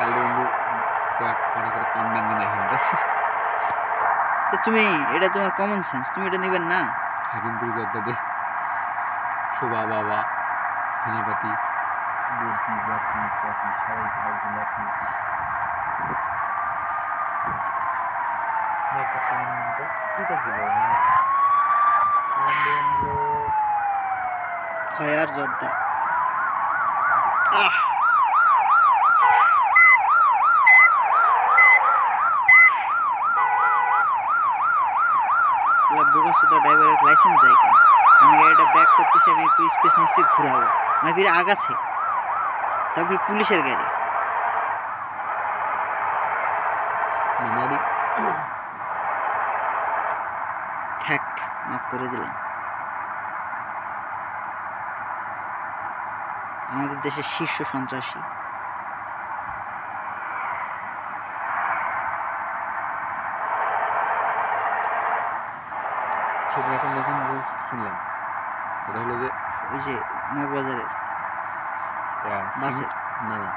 কাল বন্ধু কটা করে পাম ব্যাঙ্গি না কিন্তু তুমি এটা তোমার কমন সেন্স তুমি এটা নেবেন না? হাকিমপুর জর্দাদের শোভা বাবা হেনাপাতি বরফি বরফি কফি সবাই খাবার জিলাপি একটা পান তো কিটা দিব হ্যাঁ পান দিলো হয় আর জর্দা বোকা সুদা ড্রাইভারের লাইসেন্স দেয় কেন? আমি গাড়িটা ব্যাক করতেছি আমি একটু স্পেস নিচ্ছি ঘুরাবো আমি ফিরে আগাছে। তারপর পুলিশের গাড়ি। ঠ্যাক মাফ করে দিলাম। আমাদের দেশের শীর্ষ সন্ত্রাসী। সেদিন এখন নতুন শুনলাম। ওটা হলো যে ওই যে মগবাজারের আহ, না না।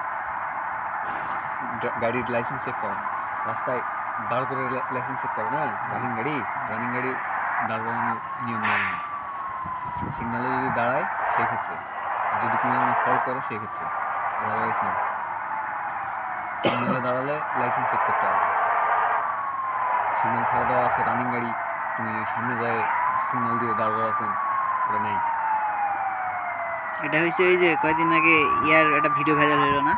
গাড়ির লাইসেন্স চেক করে। রাস্তায় দাঁড় করে লাইসেন্স চেক করে না? রানিং গাড়ি? রানিং গাড়ি দাঁড় করানোর নিয়ম মানে না সিগনালে যদি দাঁড়ায় সেই ক্ষেত্রে আর যদি কোনো কারণে ফল করে সেই ক্ষেত্রে আদারওয়াইজ না সিগনালে দাঁড়ালে লাইসেন্স চেক করতে হবে। সিগনাল ছাড়া দেওয়া আছে রানিং গাড়ি। তুমি সামনে যায় সিগন্যাল দিয়ে দাঁড় করা আছেন ওটা নেই। এটা হয়েছে ওই যে কয়েকদিন আগে ইয়ার একটা ভিডিও ভাইরাল হলো না?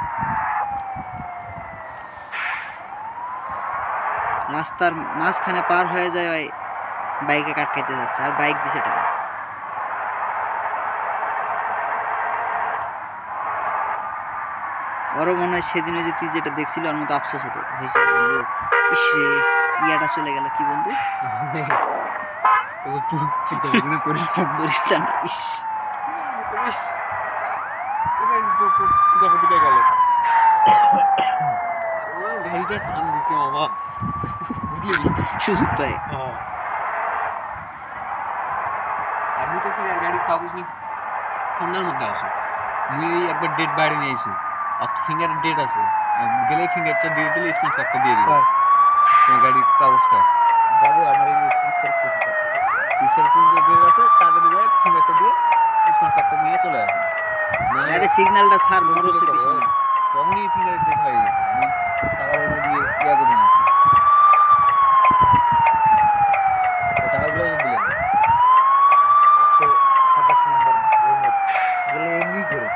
রাস্তার মাঝখানে পার হয়ে যায় ওই বাইকে কাট খাইতে যাচ্ছে, আর বাইক দিছে টাকা ওরও মনে হয় সেদিনে যে তুই যেটা দেখছিল ওর মতো আফসোস হতো। হয়েছে ইয়াটা চলে গেল কি বন্ধু? পরিস্থানটা ইস। গেল। গাড়িটা টান দিছে মামা। সুযোগ পায় আমি তো ফির আর গাড়ির কাগজ মধ্যে আসো। মুই এই একবার ডেট বাইরে নিয়ে আইসি অত ডেট আছে। আর গেলেই ফিঙ্গারটা দিয়ে দিলে স্মার্ট কার্ডটা দিয়ে দিবে। হ্যাঁ। তোমার গাড়ির কাগজটা। যাব আমার এই কোড পিসের কোন যে ডেট আছে তাড়াতাড়ি যায় ফিঙ্গারটা দিয়ে স্মার্ট কার্ডটা নিয়ে চলে আসে না আরে সিগন্যালটা স্যার মরসে পিছনে। তখনই ফিঙ্গারের ডেট হয়ে গেছে। আমি টাকা পয়সা দিয়ে ইয়া করে নিয়েছি। তো টাকাগুলো দিলেন একশো সাতাশ নম্বর গেলে এমনি করে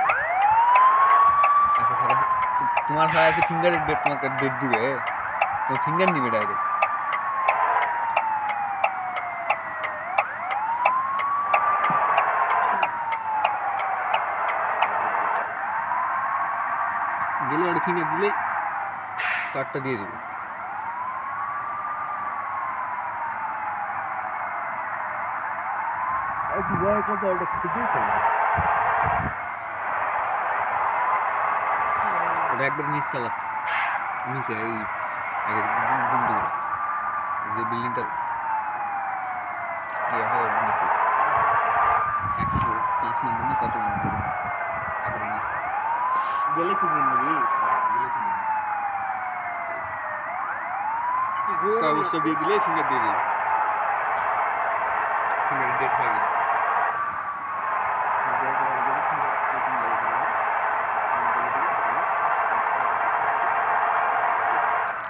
তোমার হয় আছে ফিঙ্গারের ডেট তোমাকে ডেট দিবে। তোমার ফিঙ্গার নিবে ডাইরেক্ট গেলে ওটা ফিঙ্গার দিলে কার্ডটা দিয়ে দেবে আর বিবাহ করব ওটা খুঁজেই পাই না ওটা একবার নিচ তলা নিচে এই আগের গুম- গুমটিগুলো যে বিল্ডিংটা ইয়ে হয় ওর নিচে একশো পাঁচ নম্বর না কত নম্বর একবার নিচে গেলে কিনে নিবি কাগজটা দিয়ে দিলে ফিঙ্গার দিয়ে দিবে ফিঙ্গার ডেট হয়ে গেছে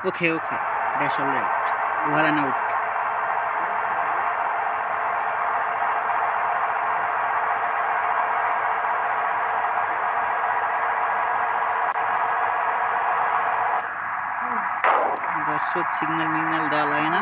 okay okay dash all right over and out দর্শক সিগন্যাল মিগন্যাল দেওয়া লাগে না।